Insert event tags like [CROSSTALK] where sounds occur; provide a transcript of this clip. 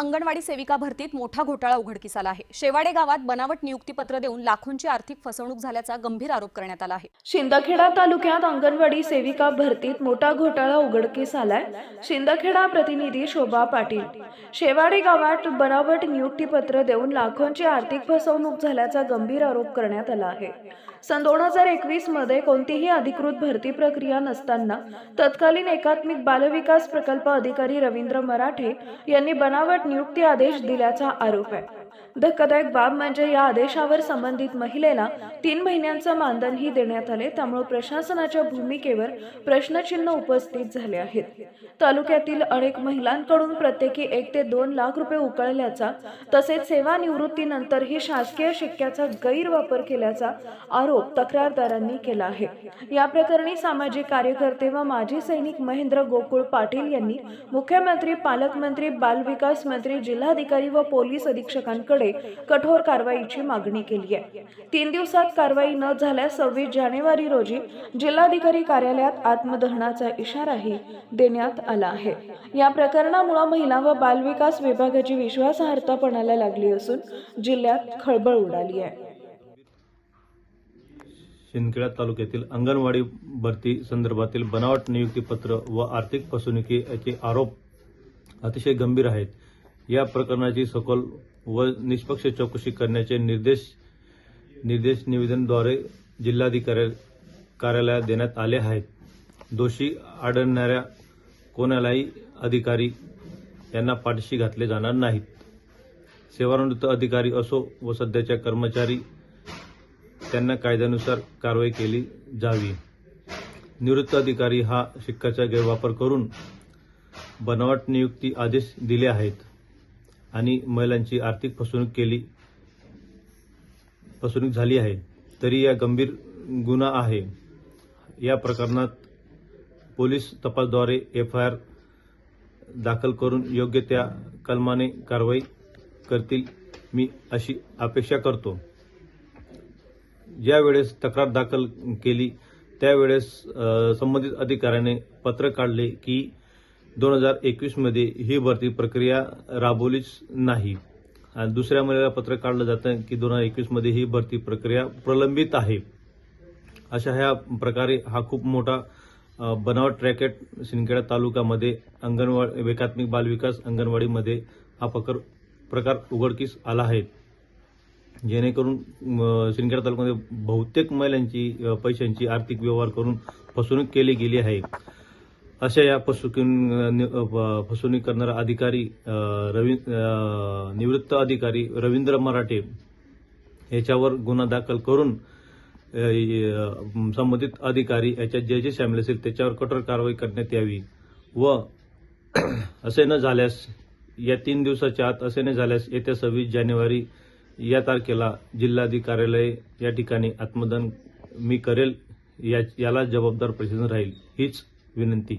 अंगणवाडी सेविका भरतीत मोठा घोटाळा उघडकीस आला आहे. शेवाडे गावात बनावट नियुक्तीपत्र देऊन लाखोंची आर्थिक फसवणूक झाल्याचा गंभीर आरोप करण्यात आला आहे. शिंदखेडा तालुक्यात अंगणवाडी सेविका भरतीत मोठा घोटाळा उघडकीस आलाय. शिंदखेडा प्रतिनिधी शोभा पाटील. शेवाडे गावात बनावट नियुक्तीपत्र देऊन लाखोंची आर्थिक फसवणूक झाल्याचा गंभीर आरोप करण्यात आला आहे. सन दोन हजार एकवीसमध्ये कोणतीही अधिकृत भरती प्रक्रिया नसताना तत्कालीन एकात्मिक बालविकास प्रकल्प अधिकारी रवींद्र मराठे यांनी बनावट नियुक्ती आदेश दिल्याचा आरोप आहे. धक्कादायक बाब म्हणजे या आदेशावर संबंधित महिलेला तीन महिन्यांचं मानधनही देण्यात आले त्यामुळे प्रशासनाच्या भूमिकेवर प्रश्नचिन्ह उपस्थित झाले आहेत. तालुक्यातील अनेक महिलांकडून प्रत्येकी एक ते दोन लाख रुपये उकळल्याचा तसेच सेवानिवृत्तीनंतरही शासकीय शिक्क्याचा गैरवापर केल्याचा आरोप तक्रारदारांनी केला आहे. या प्रकरणी सामाजिक कार्यकर्ते व माजी सैनिक महेंद्र गोकुळ पाटील यांनी मुख्यमंत्री पालकमंत्री बालविकास मंत्री जिल्हाधिकारी व पोलीस यांच्याकडे कठोर कारवाईची मागणी केली आहे. तीन दिवसात कारवाई न झाल्यास सव्वीस जानेवारी रोजी जिल्हाधिकारी कार्यालयात आत्मदहनाचा इशाराही देण्यात आला आहे. या प्रकरणामुळे महिला व बालविकास विभागाची विश्वासार्हता पणाला लागली असून जिल्ह्यात खळबळ उडाली आहे. शिंदखेडा तालुक्यातील अंगणवाडी भरती संदर्भातील बनावट नियुक्तीपत्र व आर्थिक फसवणुकीचे आरोप अतिशय गंभीर आहेत. या प्रकरणाची सखोल व निष्पक्ष चौकशी करण्याचे निर्देश निर्देश निवेदनद्वारे जिल्हाधिकारी कार्यालयात देण्यात आले आहेत. दोषी आढळणाऱ्या कोणालाही अधिकारी यांना पाठीशी घातले जाणार नाहीत. सेवानिवृत्त अधिकारी असो व सध्याच्या कर्मचारी त्यांना कायद्यानुसार कारवाई केली जावी. निवृत्त अधिकारी हा शिक्काचा गैरवापर करून बनावट नियुक्ती आदेश दिले आहेत. आणि महिलांची आर्थिक फसवणूक केली फसवणूक झाली आहे तरी या गंभीर गुन्हा आहे. या प्रकरणात पोलीस तपासद्वारे एफ आय आर दाखल करून योग्य त्या कलमाने कारवाई करतील मी अशी अपेक्षा करतो. ज्या वेळेस तक्रार दाखल केली त्यावेळेस संबंधित अधिकाऱ्याने पत्र काढले की दोन हजार एकवीसमध्ये ही भरती प्रक्रिया राबवलीच नाही. आणि दुसऱ्या महिन्याला पत्र काढलं जातं की दोन हजार एकवीसमध्ये ही भरती प्रक्रिया प्रलंबित आहे. अशा ह्या प्रकारे हा खूप मोठा बनावट रॅकेट सिंदखेडा तालुक्यामध्ये अंगणवाडी एकात्मिक बालविकास अंगणवाडीमध्ये हा प्रकार प्रकार उघडकीस आला आहे. जेणेकरून सिंदखेडा तालुक्यामध्ये बहुतेक महिलांची पैशांची आर्थिक व्यवहार करून फसवणूक केली गेली आहे. अशा या फसवणूक फसवणूक करणारा अधिकारी रवी निवृत्त अधिकारी रवींद्र मराठे याच्यावर गुन्हा दाखल करून संबंधित अधिकारी याच्यात जे जे सामील असेल त्याच्यावर कठोर कारवाई करण्यात यावी व [CLEARS THROAT] असे न झाल्यास या तीन दिवसाच्या आत असे न झाल्यास येत्या सव्वीस जानेवारी या तारखेला जिल्हाधिक कार्यालय या ठिकाणी आत्मदान मी करेल या याला जबाबदार प्रशासन राहील हीच विनंती.